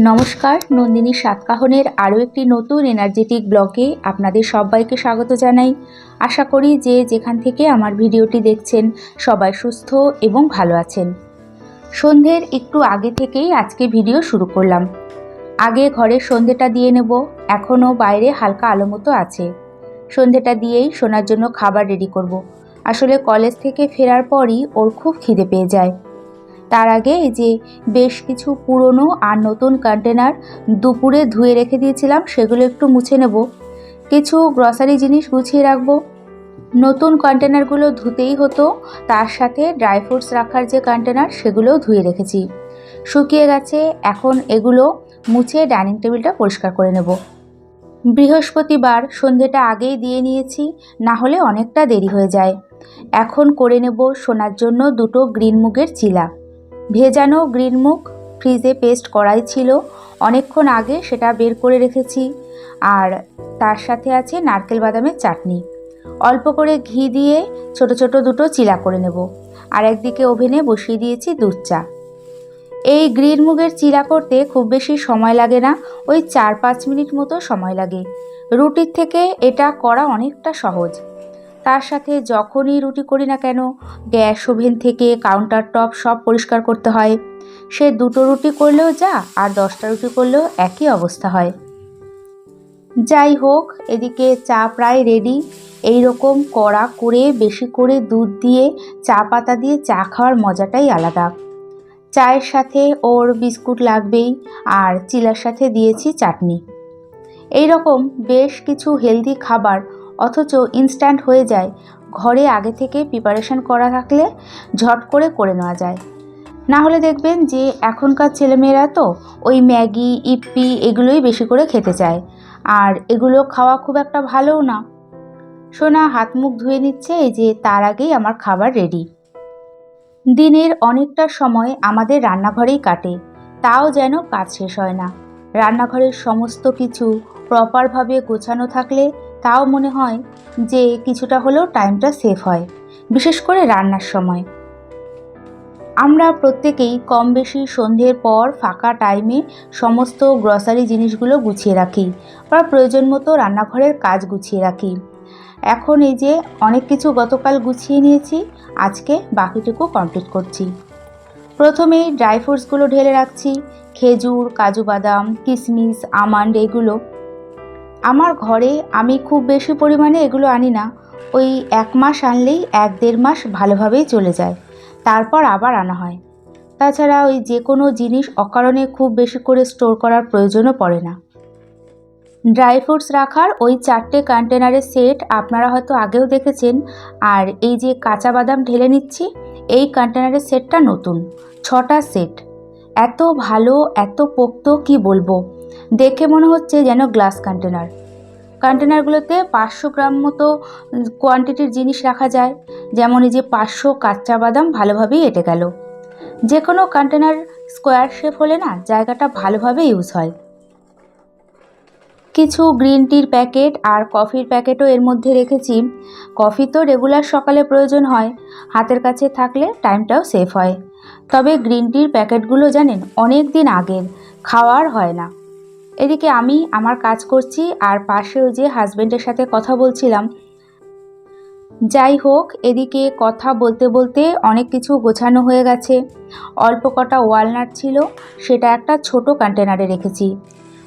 নমস্কার, নন্দিনী সাতকাহনের আরও একটি নতুন এনার্জেটিক ব্লগে আপনাদের সবাইকে স্বাগত জানাই। আশা করি যে যেখান থেকে আমার ভিডিওটি দেখছেন সবাই সুস্থ এবং ভালো আছেন। সন্ধ্যের একটু আগে থেকেই আজকে ভিডিও শুরু করলাম। আগে ঘরে সন্ধেটা দিয়ে নেব, এখনও বাইরে হালকা আলো মতো আছে। সন্ধেটা দিয়েই শোনার জন্য খাবার রেডি করব। আসলে কলেজ থেকে ফেরার পরই ওর খুব খিদে পেয়ে যায়। তার আগে এই যে বেশ কিছু পুরনো আর নতুন কন্টেনার দুপুরে ধুয়ে রেখে দিয়েছিলাম, সেগুলো একটু মুছে নেব। কিছু গ্রসারি জিনিস গুছিয়ে রাখব। নতুন কন্টেনারগুলো ধুতেই হতো, তার সাথে ড্রাই ফ্রুটস রাখার যে কন্টেনার সেগুলোও ধুয়ে রেখেছি। শুকিয়ে গেছে, এখন এগুলো মুছে ডাইনিং টেবিলটা পরিষ্কার করে নেব। বৃহস্পতিবার সন্ধেটা আগেই দিয়ে নিয়েছি, না হলে অনেকটা দেরি হয়ে যায়। এখন করে নেব শোনার জন্য দুটো গ্রিন মুগের চিলা। ভেজানো গ্রিন মুগ ফ্রিজে পেস্ট করাই ছিল। অনেকক্ষণ আগে সেটা বের করে রেখেছি। আর তার সাথে আছে নারকেল বাদামের চাটনি। অল্প করে ঘি দিয়ে ছোট ছোট দুটো চিলা করে নেব। আর একদিকে ওভেনে বসিয়ে দিয়েছি দুধ চা। এই গ্রিন মুগের চিলা করতে খুব বেশি সময় লাগে না। ওই চার পাঁচ মিনিট মতো সময় লাগে। রুটির থেকে এটা করা অনেকটা সহজ। তার সাথে যখনই রুটি করি না কেন, গ্যাস ওভেন থেকে কাউন্টার টপ সব পরিষ্কার করতে হয়। সে দুটো রুটি করলেও যা, আর দশটা রুটি করলেও একই অবস্থা হয়। যাই হোক, এদিকে চা প্রায় রেডি এই রকম কড়া করে, বেশি করে দুধ দিয়ে চা পাতা দিয়ে চা খাওয়ার মজাটাই আলাদা। চায়ের সাথে ওর বিস্কুট লাগবেই, আর চিলার সাথে দিয়েছি চাটনি। এই রকম বেশ কিছু হেলদি খাবার অথচ ইনস্ট্যান্ট হয়ে যায়। ঘরে আগে থেকে প্রিপারেশন করা থাকলে ঝট করে করে নেওয়া যায়। না হলে দেখবেন যে এখনকার ছেলেমেয়েরা তো ওই ম্যাগি ইপ্পি এগুলোই বেশি করে খেতে চায়। আর এগুলো খাওয়া খুব একটা ভালোও না। সোনা হাত মুখ ধুয়ে নিচ্ছে এই যে তার আগেই আমার খাবার রেডি দিনের অনেকটা সময় আমাদের রান্নাঘরেই কাটে। তাও যেন কাজ শেষ হয় না। রান্নাঘরের সমস্ত কিছু প্রপারভাবে গোছানো থাকলে তাও মনে হয় যে কিছুটা হলেও টাইমটা সেভ হয়, বিশেষ করে রান্নার সময়। আমরা প্রত্যেকেই কম বেশি সন্ধ্যের পর ফাঁকা টাইমে সমস্ত গ্রসারি জিনিসগুলো গুছিয়ে রাখি বা প্রয়োজন মতো রান্নাঘরের কাজ গুছিয়ে রাখি। এখন এই যে অনেক কিছু গতকাল গুছিয়ে নিয়েছি, আজকে বাকিটুকু কমপ্লিট করছি। প্রথমেই ড্রাই ফ্রুটসগুলো ঢেলে রাখছি, খেজুর, কাজু বাদাম কিশমিশ আমান্ড, এগুলো আমার ঘরে আমি খুব বেশি পরিমাণে এগুলো আনি না। ওই এক মাস আনলেই এক দেড় মাস ভালোভাবেই চলে যায়। তারপর আবার আনা হয়। তাছাড়া ওই যে কোনো জিনিস অকারণে খুব বেশি করে স্টোর করার প্রয়োজনও পড়ে না। ড্রাই ফ্রুটস রাখার ওই চারটে কন্টেনারের সেট আপনারা হয়তো আগেও দেখেছেন। আর এই যে কাঁচা বাদাম ঢেলে নিচ্ছি, এই কন্টেনারের সেটটা নতুন। ছটা সেট এত ভালো, এত পোক্ত, কি বলব? দেখে মনে হচ্ছে যেন গ্লাস কন্টেনার। কন্টেনারগুলোতে পাঁচশো গ্রাম মতো কোয়ান্টিটির জিনিস রাখা যায়। যেমন এই যে পাঁচশো কাঁচা বাদাম ভালোভাবেই এঁটে গেল। যে কোনো কন্টেনার স্কোয়ার শেপ হলে না জায়গাটা ভালোভাবে ইউজ হয়। কিছু গ্রিন টির প্যাকেট আর কফির প্যাকেটও এর মধ্যে রেখেছি। কফি তো রেগুলার সকালে প্রয়োজন হয়। হাতের কাছে থাকলে টাইমটাও সেভ হয়। তবে গ্রিন টির প্যাকেটগুলো জানেন, অনেক দিন আগের, খাওয়ার হয় না। এদিকে আমি আমার কাজ করছি আর পাশে ওই যে হাজব্যান্ডের সাথে কথা বলছিলাম। যাই হোক, এদিকে কথা বলতে বলতে অনেক কিছু গোছানো হয়ে গেছে। অল্প কটা ওয়ালনাট ছিল, সেটা একটা ছোট কন্টেনারে রেখেছি।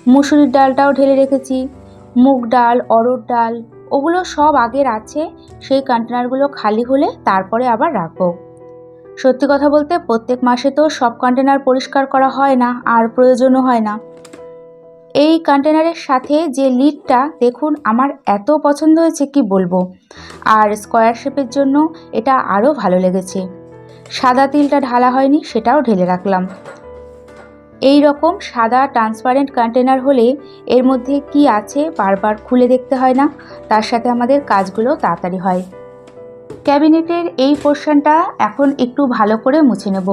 মুসুরির ডালটাও ঢেলে রেখেছি। মুগ ডাল অরড় ডাল, ওগুলো সব আগের আছে, সেই কন্টেনারগুলো খালি হলে তারপরে আবার রাখব। সত্যি কথা বলতে প্রত্যেক মাসে তো সব কন্টেনার পরিষ্কার করা হয় না, আর প্রয়োজনও হয় না। এই কন্টেনারের সাথে যে লিডটা দেখুন, আমার এত পছন্দ হয়েছে, কি বলব? আর স্কোয়ার শেপের জন্য এটা আরও ভালো লেগেছে। সাদা তিলটা ঢালা হয়নি, সেটাও ঢেলে রাখলাম। এই রকম সাদা ট্রান্সপারেন্ট কন্টেনার হলে এর মধ্যে কি আছে বারবার খুলে দেখতে হয় না, তার সাথে আমাদের কাজগুলো তাড়াতাড়ি হয়। ক্যাবিনেটের এই পোর্শনটা এখন একটু ভালো করে মুছে নেব।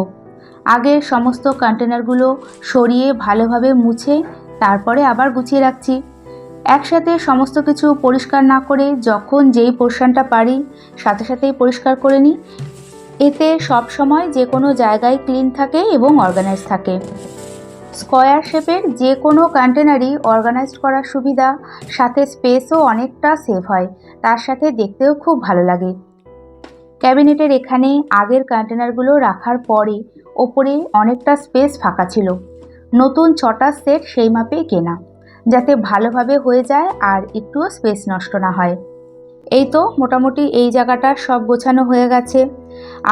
আগে সমস্ত কন্টেনারগুলো সরিয়ে ভালোভাবে মুছে তারপরে আবার গুছিয়ে রাখছি। একসাথে সমস্ত কিছু পরিষ্কার না করে যখন যেই পোর্শনটা পারি, সাথে সাথেই পরিষ্কার করে নিই। এতে সব সময় যে কোনো জায়গায় ক্লিন থাকে এবং অর্গানাইজ থাকে। স্কোয়ার শেপের যে কোনো কন্টেনারই অর্গানাইজড করার সুবিধা, সাথে স্পেসও অনেকটা সেভ হয়, তার সাথে দেখতেও খুব ভালো লাগে। ক্যাবিনেটের এখানে আগের কন্টেনারগুলো রাখার পরে ওপরে অনেকটা স্পেস ফাঁকা ছিল। নতুন ছটা সেট সেই মাপে কেনা, যাতে ভালোভাবে হয়ে যায় আর একটুও স্পেস নষ্ট না হয়। এই তো মোটামুটি এই জায়গাটা সব গোছানো হয়ে গেছে।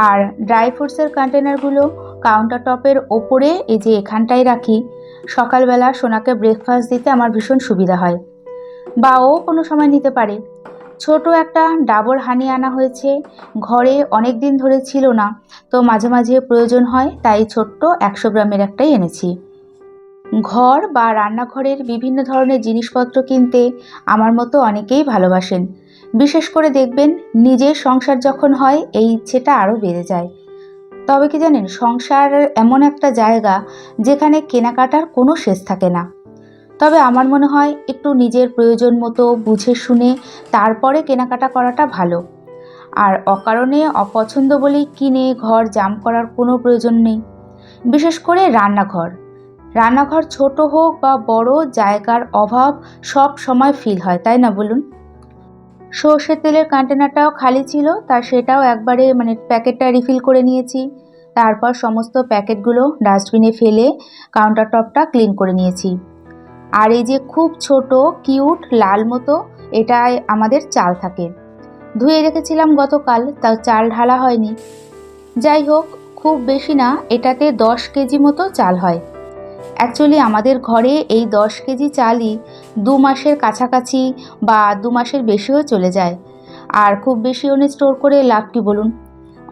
আর ড্রাই ফ্রুটসের কন্টেনারগুলো কাউন্টার টপের ওপরে এই যে এখানটায় রাখি। সকালবেলা সোনাকে ব্রেকফাস্ট দিতে আমার ভীষণ সুবিধা হয়। বা ও কোনো সময় নিতে পারে। ছোট একটা ডাবর হানি আনা হয়েছে। ঘরে অনেক দিন ধরে ছিল না, তো মাঝে মাঝে প্রয়োজন হয়, তাই ছোট্ট একশো গ্রামের একটাই এনেছি। ঘর বা রান্নাঘরের বিভিন্ন ধরনের জিনিসপত্র কিনতে আমার মতো অনেকেই ভালোবাসেন। বিশেষ করে দেখবেন, নিজের সংসার যখন হয়, এই ইচ্ছেটা আরও বেড়ে যায়। তবে কি জানেন, সংসার এমন একটা জায়গা যেখানে কেনাকাটার কোনো শেষ থাকে না। তবে আমার মনে হয়, একটু নিজের প্রয়োজন মতো বুঝে শুনে তারপরে কেনাকাটা করাটা ভালো। আর অকারণে অপছন্দ বলেই কিনে, ঘর জাম করার কোনো প্রয়োজন নেই। বিশেষ করে রান্নাঘর। রান্নাঘর ছোট হোক বা বড়, জায়গার অভাব সব সময় ফিল হয়, তাই না বলুন? সর্ষের তেলের কন্টেনারটাও খালি ছিল, তা সেটাও একবারে মানে প্যাকেটটা রিফিল করে নিয়েছি। তারপর সমস্ত প্যাকেটগুলো ডাস্টবিনে ফেলে কাউন্টার টপটা ক্লিন করে নিয়েছি। আর এই যে খুব ছোট কিউট লাল মতো, এটাই আমাদের চাল থাকে। ধুয়ে রেখেছিলাম গতকাল, তাও চাল ঢালা হয়নি। যাই হোক, খুব বেশি না, এটাতে দশ কেজি মতো চাল হয়। অ্যাকচুয়ালি আমাদের ঘরে এই দশ কেজি চালই দু মাসের কাছাকাছি বা দু মাসের বেশিও চলে যায়। আর খুব বেশি ওনে স্টোর করে লাভ কি বলুন?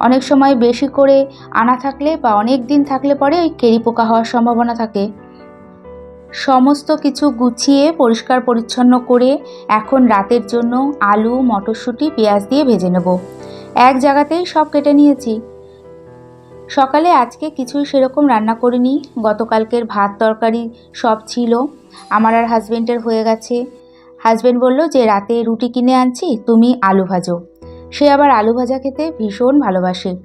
অনেক সময় বেশি করে আনা থাকলে বা অনেক দিন থাকলে পরে ওই কেরি পোকা হওয়ার সম্ভাবনা থাকে। সমস্ত কিছু গুছিয়ে, পরিষ্কার পরিচ্ছন্ন করে এখন রাতের জন্য আলু, মটরশুঁটি, পেঁয়াজ দিয়ে ভেজে নেব। এক জায়গাতেই সব কেটে নিয়েছি। সকালে আজকে কিছুই সেরকম রান্না করিনি। গতকালকের ভাত, তরকারি সব ছিল। আমার আর হাজব্যান্ডের হয়ে গেছে। হাজব্যান্ড বলল যে, রাতে রুটি কিনে আনছি, তুমি আলু ভাজো। সে আবার আলু ভাজা খেতে ভীষণ ভালোবাসে।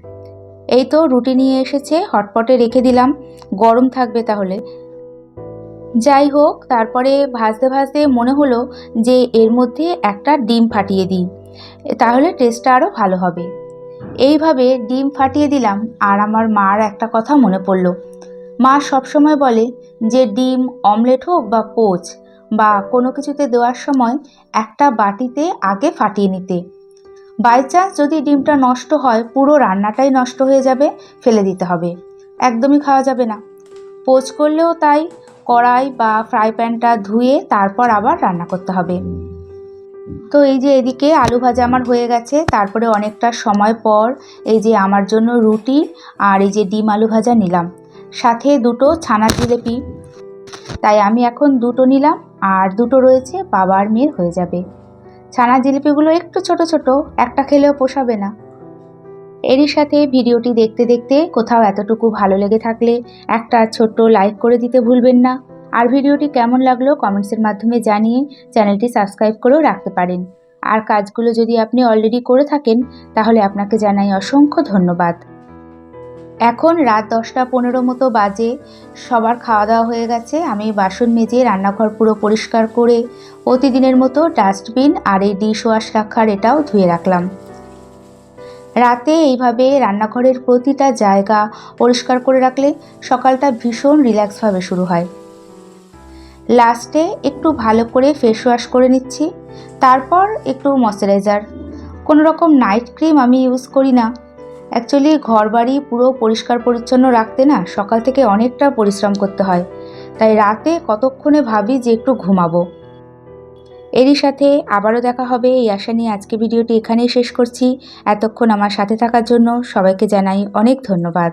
এই তো রুটি নিয়ে এসেছে, হটপটে রেখে দিলাম। গরম থাকবে তাহলে। যাই হোক, তারপরে ভাজতে ভাজতে মনে হলো যে, এর মধ্যে একটা ডিম ফাটিয়ে দিই। তাহলে টেস্টটা আরও ভালো হবে। এইভাবে ডিম ফাটিয়ে দিলাম আর আমার মার একটা কথা মনে পড়ল। মা সবসময় বলে যে ডিম, অমলেট হোক বা পোচ বা কোনো কিছুতে দেওয়ার সময় একটা বাটিতে আগে ফাটিয়ে নিতে। বাই চান্স যদি ডিমটা নষ্ট হয়, পুরো রান্নাটাই নষ্ট হয়ে যাবে, ফেলে দিতে হবে। একদমই খাওয়া যাবে না। পোচ করলেও তাই কড়াই বা ফ্রাই প্যানটা ধুয়ে তারপর আবার রান্না করতে হবে। তো এই যে এদিকে আলু ভাজা আমার হয়ে গেছে, তারপরে অনেকটা সময় পর এই যে আমার জন্য রুটি আর এই যে ডিম আলু ভাজা নিলাম। সাথে দুটো ছানা জিলেপি। তাই আমি এখন দুটো নিলাম আর দুটো রয়েছে বাবা আর মেয়ের হয়ে যাবে। ছানা জিলিপিগুলো একটু ছোট ছোট, একটা খেলেও পোষাবে না। এরই সাথে ভিডিওটি দেখতে দেখতে কোথাও এতটুকু ভালো লেগে থাকলে একটা ছোট্ট লাইক করে দিতে ভুলবেন না। আর ভিডিওটি কেমন লাগল কমেন্টসের মাধ্যমে জানিয়ে চ্যানেলটি সাবস্ক্রাইব করেও রাখতে পারেন। আর কাজগুলো যদি আপনি অলরেডি করে থাকেন, তাহলে আপনাকে জানাই অসংখ্য ধন্যবাদ। এখন রাত দশটা পনেরো মতো বাজে, সবার খাওয়া দাওয়া হয়ে গেছে। আমি বাসন মেজে রান্নাঘর পুরো পরিষ্কার করে প্রতিদিনের মতো ডাস্টবিন আর এই ডিশ ওয়াশ রাখার এটাও ধুয়ে রাখলাম। রাতে এইভাবে রান্নাঘরের প্রতিটা জায়গা পরিষ্কার করে রাখলে সকালটা ভীষণ রিল্যাক্সভাবে শুরু হয়। লাস্টে একটু ভালো করে ফেস ওয়াশ করে নিচ্ছি। তারপর একটু ময়শ্চারাইজার কোনো রকম নাইট ক্রিম আমি ইউজ করি না। অ্যাকচুয়ালি ঘর বাড়ি পুরো পরিষ্কার পরিচ্ছন্ন রাখতে না সকাল থেকে অনেকটা পরিশ্রম করতে হয়। তাই রাতে কতক্ষণে ভাবি যে একটু ঘুমাবো। এরই সাথে আবারও দেখা হবে। এই আশা নিয়ে আজকে ভিডিওটি এখানেই শেষ করছি। এতক্ষণ আমার সাথে থাকার জন্য সবাইকে জানাই অনেক ধন্যবাদ।